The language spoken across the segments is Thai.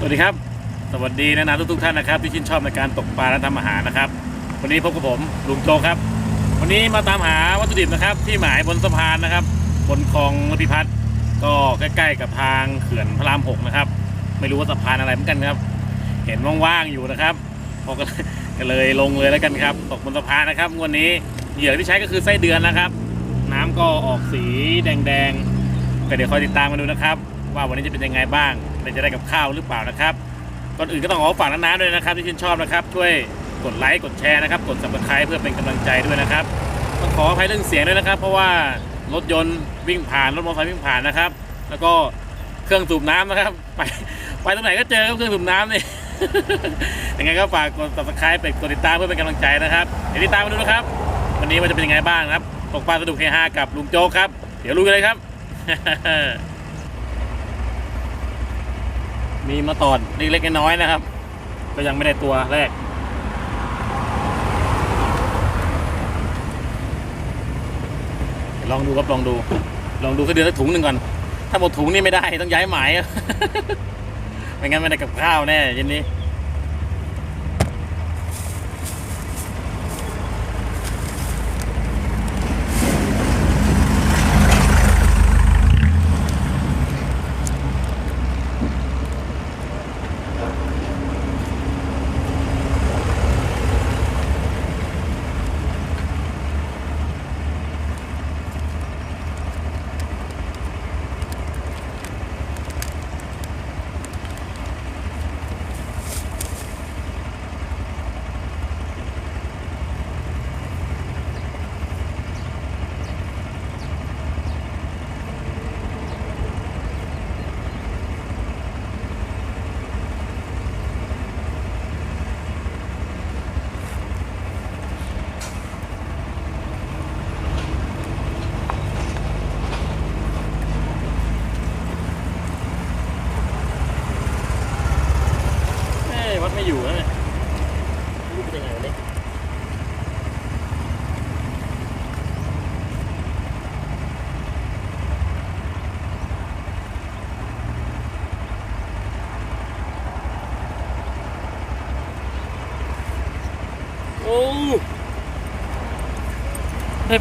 สวัสดีครับ สวัสดีนะนะทุกๆท่านนะครับที่ชื่นชอบในการตกปลาและทำอาหารนะครับ วันนี้พบกับผมลุงโจครับ วันนี้มาตามหาวัตถุดิบนะครับ ที่หมายบนสะพานนะครับ บนคลองรพิพัฒน์ก็ใกล้ๆกับทางเขื่อนพระรามหกนะครับ ไม่รู้ว่าสะพานอะไรเหมือนกันครับ เห็นว่างๆอยู่นะครับพอก็เลยก็เลยลงเลยแล้วกันครับ ตกบนสะพานนะครับวันนี้เหยื่อที่ใช้ก็คือไส้เดือนนะครับ น้ำก็ออกสีแดงๆก็เดี๋ยวคอยติดตามกันดูนะครับ ว่าวันนี้จะเป็นยังไงบ้าง เราจะได้กับข้าวหรือเปล่านะครับก่อนอื่นก็ต้องขอฝากน้าๆด้วยนะครับที่ชื่นชอบนะครับช่วยกดไลค์กดแชร์นะครับกด subscribe เพื่อเป็นกำลังใจด้วยนะครับต้องขออภัยเรื่องเสียงด้วยนะครับ เพราะว่ารถยนต์วิ่งผ่านรถมอเตอร์ไซค์วิ่งผ่านนะครับ แล้วก็เครื่องสูบน้ำนะครับ ไปไปตรงไหนก็เจอเครื่องสูบน้ำนี่ยังไงก็ฝากกด subscribe เป็นกดติดตามเพื่อเป็นกำลังใจนะครับเดี๋ยวติดตามมาดูนะครับ วันนี้มันจะเป็นยังไงบ้างครับตกปลาสนุกเฮฮากับลุงโจ๊กครับ เดี๋ยวลุยกันเลยครับ มีมาตอดเล็กๆน้อยๆนะครับ ก็ยังไม่ได้ตัวแรก ลองดูครับลองดู ลองดูก็เดือนละถุงหนึ่งก่อน ถ้าหมดถุงนี่ไม่ได้ต้องย้ายหมาย ไม่งั้นไม่ได้กับข้าวแน่เย็นนี้ เอ้ยวัดไม่อยู่แล้วเนี่ยรู้เป็นยังไงวะเนี่ยโอ้ได้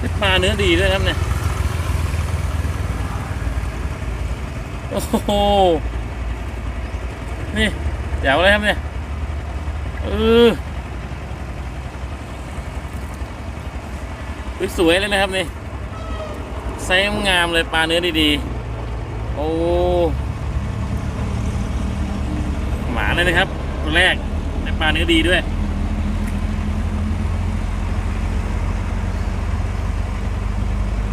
ได้ปลา เนื้อดีด้วยครับเนี่ย โอ้โห นี่แจ๋วเลยครับเนี่ย เอออุ๊ยสวยเลยนะครับนี่ไซส์งามเลยปลาเนื้อดีๆ โอ้ หมาเลยนะครับตัวแรกได้ปลาเนื้อดีด้วย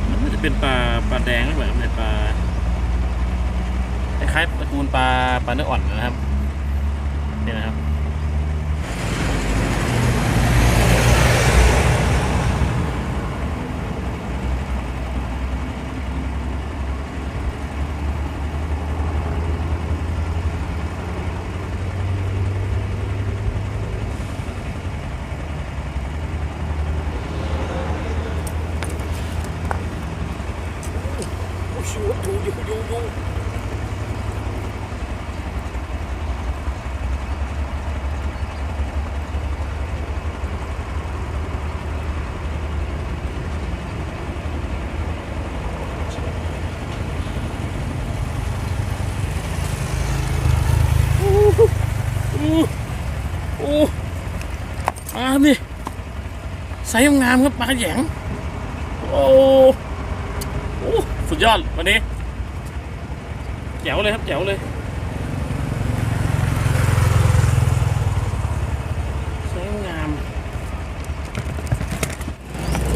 มันน่าจะ เป็นปลาปลาแดงหรือเปล่าเนี่ยปลาคล้ายๆตระกูลปลาปลาเนื้ออ่อนนะครับนี่นะครับ โอ้โหอยู่ อยู่อยู่อยู่โอ้โหโอ้โหปลานี่ไซส์งามครับปลาแหยงโอ้โอ้สุดยอด วันนี้ แจ๋วเลยครับแจ๋วเลยสวยงามโ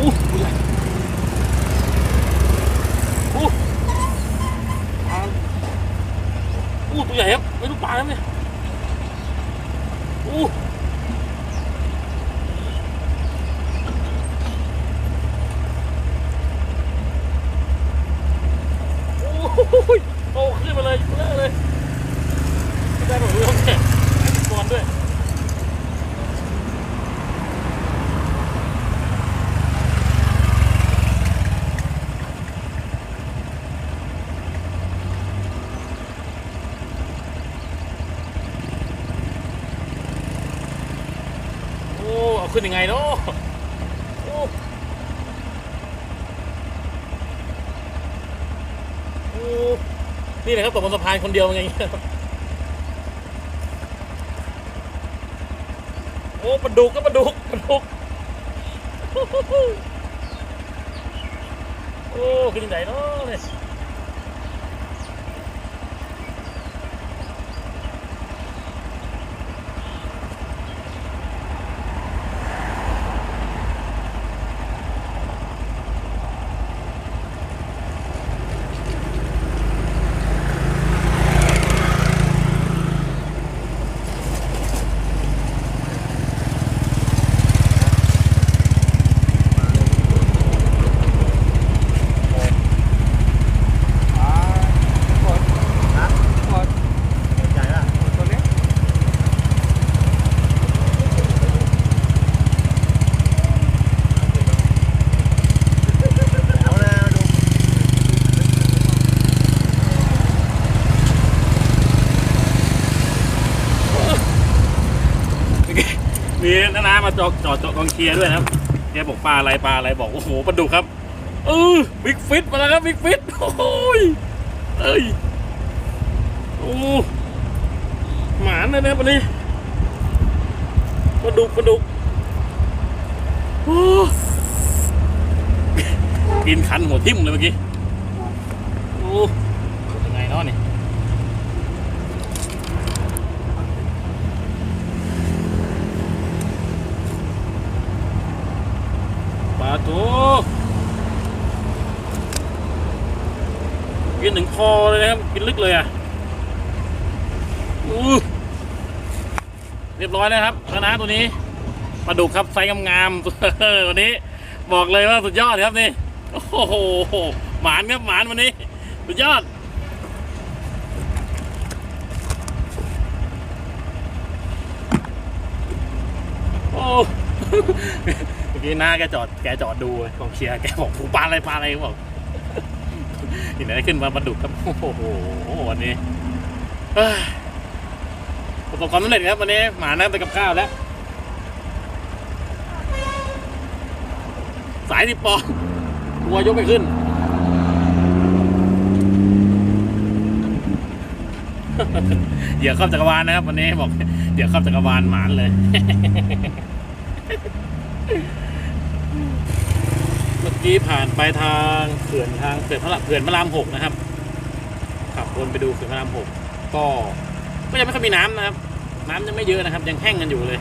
มาเลยเลิกเลยไม่ได้ผมรู้ต้องแข่งกอนด้วยาขึ้นยังไงเนาะโอ้ นี่แหละครับตกบนสะพานคนเดียวอย่างเงี้ยโอ้ปลาดุกก็ปลาดุกปลาดุกโอ้ขึ้นยังไงเนาะเนี่ย อ่าหมดฮะหมด ใจละ ตัวนี้เอาแล้วดู มีน้าน้า มาจอดจอดจอดกองเชียร์ด้วยนะครับแกบอกปลาอะไรปลาอะไรบอกโอ้โหปลาดุกครับเออบิ๊กฟิตมาแล้วครับบิ๊กฟิตโอ้ยเอ้ยโอ้หมานเลยนะครับวันนี้ปลาดุกปลาดุกโอ้กินคันหัวทิ่มเลยเมื่อกี้โอ้ยังไงเนาะนี่าถูกินถึงคอเลยนะครับ กินลึกเลยอะอู้เรียบร้อยแล้วครับแล้วนะตัวนี้ปลาดุกครับไซส์งามๆวันนี้ บอกเลยว่าสุดยอดครับนี่โอ้โหหมานครับหมานวันนี้ สุดยอดโอ้ มื่อกี้หน้าแกจอดแกจอดดูกองเชียร์แกบอกผูปลาอะไรปลาอะไรบอกที่ไหนขึ้นมาปลาดุกครับโอ้โหวันนี้ประสบความสำเร็จครับวันนี้หมานั่งไปกับข้าวแล้วสายสิบปอนด์ตัวยกไปขึ้นเดี๋ยวเข้าจักรวาลนะครับวันนี้บอก เดี๋ยวเข้าจักรวาลหมานเลย มื่อกี้ผ่านไปทางเขื่อนทางเขื่อนพระรามเขื่อนพระรามหกนะครับ ขับวนไปดูเขื่อนพระรามหกก็ก็ยังไม่ค่อยมีน้ำนะครับ น้ำยังไม่เยอะนะครับ ยังแห้งกันอยู่เลย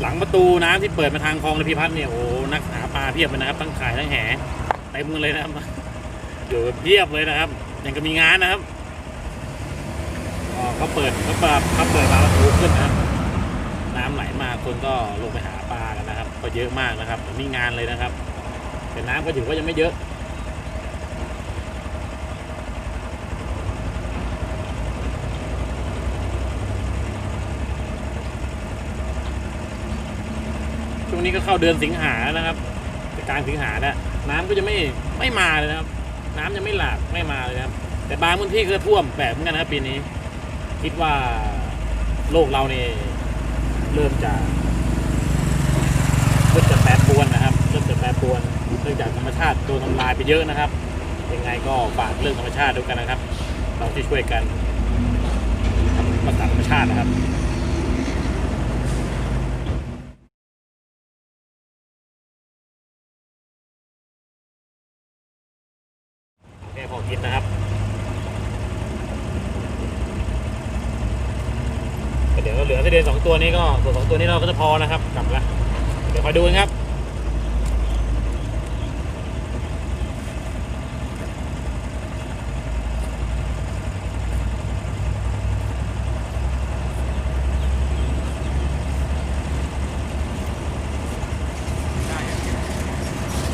หลังประตูน้ำที่เปิดมาทางคลองระพีพัฒน์เนี่ยโอ้นักหาปลาเพียบเลยนะครับทั้งขายทั้งแห่เต็มเลยนะครับอยู่เพียบเลยนะครับยังก็มีงานนะครับเขาเปิดเขาเปิดเขาเปิดบาประตูขึ้นนะครับน้ำไหลมาคนก็ลงไปหาปลากันนะครับ ก็เยอะมากนะครับมีงานเลยนะครับ แต่น้ำก็ถือว่ายังไม่เยอะช่วงนี้ก็เข้าเดือนสิงหาแล้วนะครับแต่กลางสิงหาแล้วน้ำก็จะไม่ไม่มาเลยนะครับ น้ำยังไม่หลากไม่มาเลยนะครับ แต่บางพื้นที่ก็ท่วมแปลกเหมือนกันนะครับปีนี้ คิดว่าโลกเราเนี่ยเริ่มจะเริ่มจะแปรปรวนนะครับ เริ่มจะแปรปรวน เนื่องจากธรรมชาติโดนทำลายไปเยอะนะครับ ยังไงก็ฝากเรื่องธรรมชาติด้วยกันนะครับ เราที่ช่วยกันทำรักษาธรรมชาตินะครับแค่พอกินนะครับเดี๋ยวเหลือไส้เดือนสองตัวนี้ก็ส่วนสองตัวนี้เราก็จะพอนะครับ กลับละเดี๋ยวคอยดูกันครับ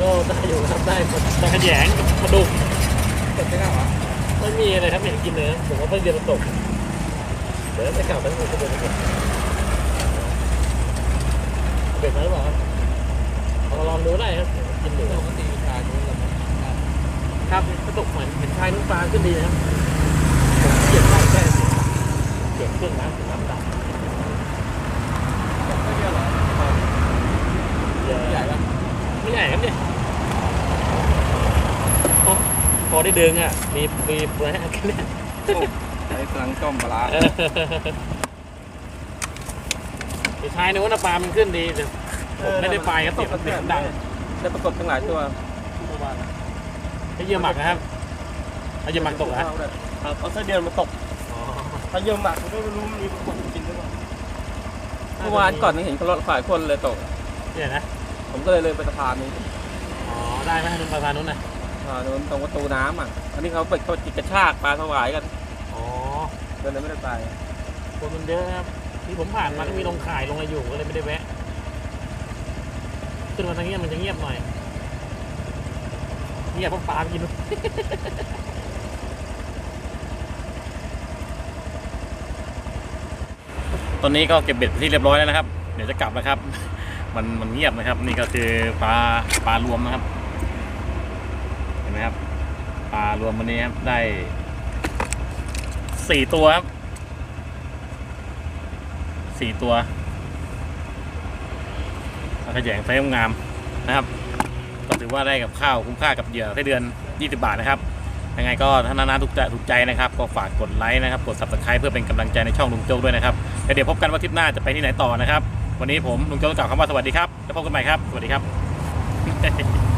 ก็ได้อยู่ครับได้ หมดได้ขยงกระดูกเสร็จแล้หรอไม่มีอะไรครับไม่เห็นกินเลยผมว่าเพิ่งเดือนละตกเดี๋ยวจะกลับไปหมดกระดูกหมดเบ็ดมาหรือเปล่าครับเอาลองดูได้ครับกินดูปกติทานนู้นละมั้งครับกระตกเหมือนเห็นชายนุ่งปลาขึ้นดีนะครับเกลียดมากแค่เกลียดเครื่องน้ำน้ำดำไม่เยอะเหรอไงครับเนี่ย พอได้เดินอะ มีมีแปลกันเนี่ยใช้กำลังต้มปลาร้าเออไอ้ชายนึกว่าน้ำปลามันขึ้นดีแต่ผมไม่ได้ไปครับเสียงเสียงดังได้ประกบทั้งหลายตัวไอ้เยี่ยหมักนะครับไอ้เยี่ยหมักตกเหรอเอาไส้เดือนมาตกอ๋อถ้าเยอะหมักผมก็ไม่รู้มันมีประกบจริงหรือเปล่าเมื่อวานก่อนยังเห็นเขารถฝ่ายคนเลยตกเนี่ยนะผมก็เลยเลยไปสะพานนี้อ๋อได้ไหมนุ่นประธานนุ่นนะ อ่าโดนตรงประตูน้ำอะ อันนี้เขาเปิดเขาจิกกระชากปลาถวายกันอ๋อก็เลยไม่ได้ไปคนมันเยอะครับที่ผมผ่านมาก็มีลงขายลงอะไรอยู่ก็เลยไม่ได้แวะขึ้นมาทางเนี้ยมันจะเงียบหน่อยเงียบเพราะปลาไปกิน ตอนนี้ก็เก็บเบ็ดที่เรียบร้อยแล้วนะครับ เดี๋ยวจะกลับนะครับ มันมันเงียบนะครับ นี่ก็คือปลาปลารวมนะครับ เห็นไหมครับ ป ลารวมวันนี้ครับได้สี่ตัวครับสี่ตัวปลากระแยงไซส์งามนะครับ ก็ถือว่าได้กับข้าวคุ้มค่ากับเหยื่อไส้เดือน 20 บาทนะครับยังไงก็ถ้านานาถูกใจถูกใจนะครับ ก็ฝากกดไลค์นะครับ กด subscribe เพื่อเป็นกำลังใจในช่องลุงโจ้ด้วยนะครับแล้วเดี๋ยวพบกันว่าทริปหน้าจะไปที่ไหนต่อนะครับ วันนี้ผมลุงโจ้กล่าวคำว่าสวัสดีครับ แล้วพบกันใหม่ครับ สวัสดีครับ